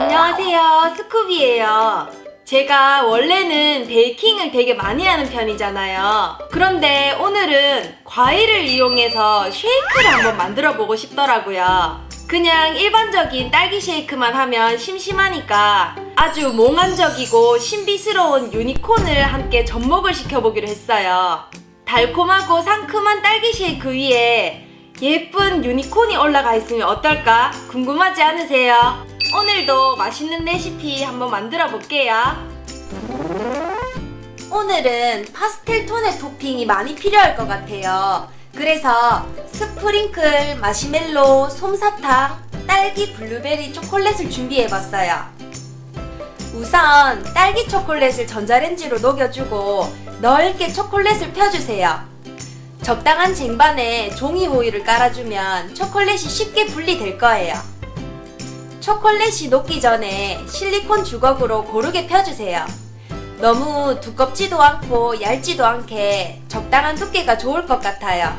안녕하세요. 스쿠비예요. 제가 원래는 베이킹을 되게 많이 하는 편이잖아요. 그런데 오늘은 과일을 이용해서 쉐이크를 한번 만들어 보고 싶더라고요. 그냥 일반적인 딸기 쉐이크만 하면 심심하니까 아주 몽환적이고 신비스러운 유니콘을 함께 접목을 시켜보기로 했어요. 달콤하고 상큼한 딸기 쉐이크 위에 예쁜 유니콘이 올라가 있으면 어떨까? 궁금하지 않으세요? 오늘도 맛있는 레시피 한번 만들어 볼게요. 오늘은 파스텔 톤의 토핑이 많이 필요할 것 같아요. 그래서 스프링클, 마시멜로, 솜사탕, 딸기 블루베리 초콜릿을 준비해 봤어요. 우선 딸기 초콜릿을 전자레인지로 녹여주고 넓게 초콜릿을 펴주세요. 적당한 쟁반에 종이 호일을 깔아주면 초콜릿이 쉽게 분리될 거예요. 초콜릿이 녹기 전에 실리콘 주걱으로 고르게 펴주세요. 너무 두껍지도 않고 얇지도 않게 적당한 두께가 좋을 것 같아요.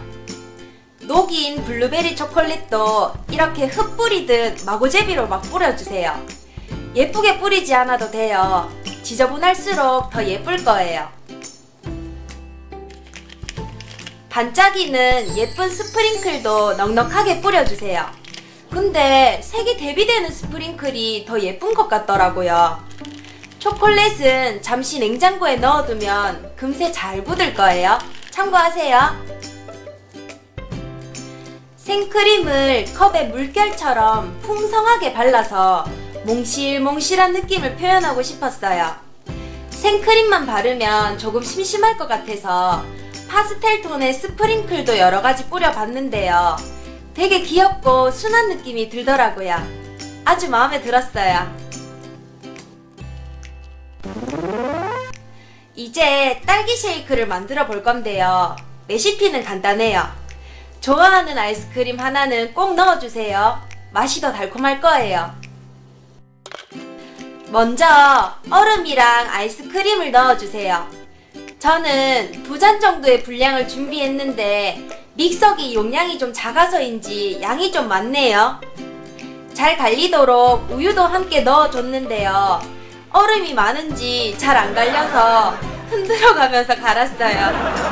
녹인 블루베리 초콜릿도 이렇게 흙 뿌리듯 마구제비로 막 뿌려주세요. 예쁘게 뿌리지 않아도 돼요. 지저분할수록 더 예쁠 거예요. 반짝이는 예쁜 스프링클도 넉넉하게 뿌려주세요. 근데 색이 대비되는 스프링클이 더 예쁜 것 같더라고요. 초콜릿은 잠시 냉장고에 넣어두면 금세 잘 굳을 거예요. 참고하세요. 생크림을 컵에 물결처럼 풍성하게 발라서 몽실몽실한 느낌을 표현하고 싶었어요. 생크림만 바르면 조금 심심할 것 같아서 파스텔 톤의 스프링클도 여러 가지 뿌려봤는데요. 되게 귀엽고 순한 느낌이 들더라고요. 아주 마음에 들었어요. 이제 딸기 쉐이크를 만들어 볼 건데요. 레시피는 간단해요. 좋아하는 아이스크림 하나는 꼭 넣어주세요. 맛이 더 달콤할 거예요. 먼저 얼음이랑 아이스크림을 넣어주세요. 저는 두 잔 정도의 분량을 준비했는데 믹서기 용량이 좀 작아서인지 양이 좀 많네요. 잘 갈리도록 우유도 함께 넣어줬는데요. 얼음이 많은지 잘 안 갈려서 흔들어 가면서 갈았어요.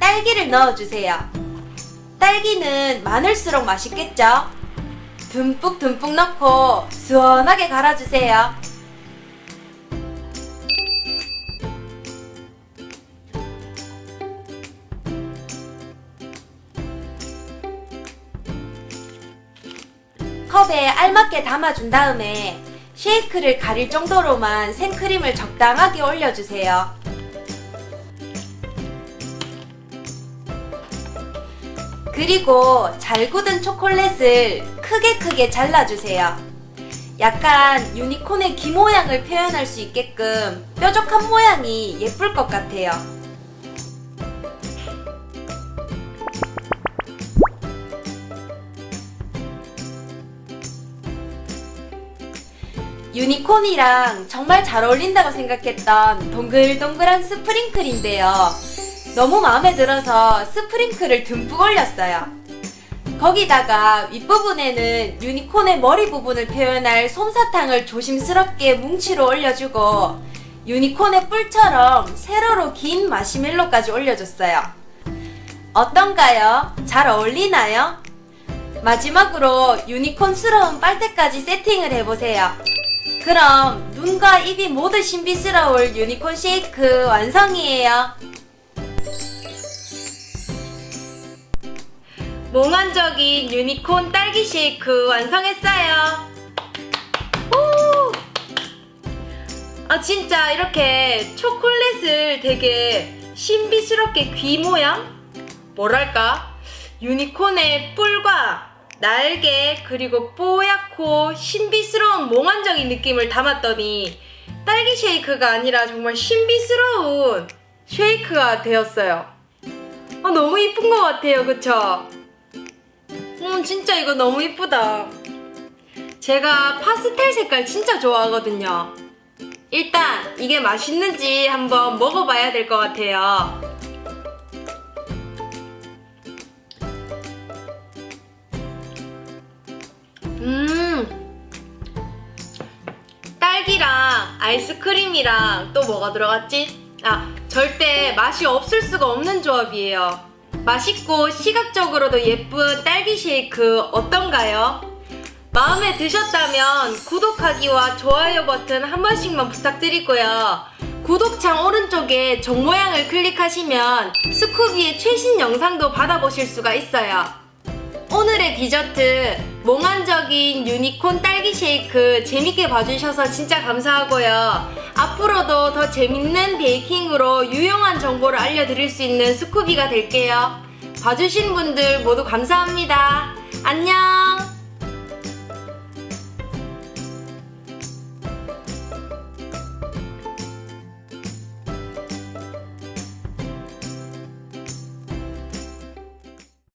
딸기를 넣어주세요. 딸기는 많을수록 맛있겠죠? 듬뿍 듬뿍 넣고 시원하게 갈아주세요. 컵에 알맞게 담아준 다음에 쉐이크를 가릴 정도로만 생크림을 적당하게 올려주세요. 그리고 잘 굳은 초콜릿을 크게 크게 잘라주세요. 약간 유니콘의 귀 모양을 표현할 수 있게끔 뾰족한 모양이 예쁠 것 같아요. 유니콘이랑 정말 잘 어울린다고 생각했던 동글동글한 스프링클인데요. 너무 마음에 들어서 스프링클을 듬뿍 올렸어요. 거기다가 윗부분에는 유니콘의 머리 부분을 표현할 솜사탕을 조심스럽게 뭉치로 올려주고 유니콘의 뿔처럼 세로로 긴 마시멜로까지 올려줬어요. 어떤가요? 잘 어울리나요? 마지막으로 유니콘스러운 빨대까지 세팅을 해보세요. 그럼 눈과 입이 모두 신비스러울 유니콘 쉐이크 완성이에요. 몽환적인 유니콘 딸기 쉐이크 완성했어요. 오! 아 진짜 이렇게 초콜릿을 되게 신비스럽게 귀 모양? 뭐랄까? 유니콘의 뿔과 날개 그리고 뽀얗고 신비스러운 몽환적인 느낌을 담았더니 딸기 쉐이크가 아니라 정말 신비스러운 쉐이크가 되었어요. 아, 너무 이쁜 것 같아요, 그쵸? 음, 진짜 이거 너무 이쁘다. 제가 파스텔 색깔 진짜 좋아하거든요. 일단 이게 맛있는지 한번 먹어봐야 될 것 같아요. 음 딸기랑 아이스크림이랑 또 뭐가 들어갔지? 아 절대 맛이 없을 수가 없는 조합이에요 맛있고 시각적으로도 예쁜 딸기 쉐이크 어떤가요? 마음에 드셨다면 구독하기와 좋아요 버튼 한 번씩만 부탁드리고요 구독창 오른쪽에 종 모양을 클릭하시면 스쿠비의 최신 영상도 받아보실 수가 있어요 오늘의 디저트 몽환적인 유니콘 딸기 쉐이크 재밌게 봐주셔서 진짜 감사하고요. 앞으로도 더 재밌는 베이킹으로 유용한 정보를 알려드릴 수 있는 스쿠비가 될게요. 봐주신 분들 모두 감사합니다. 안녕!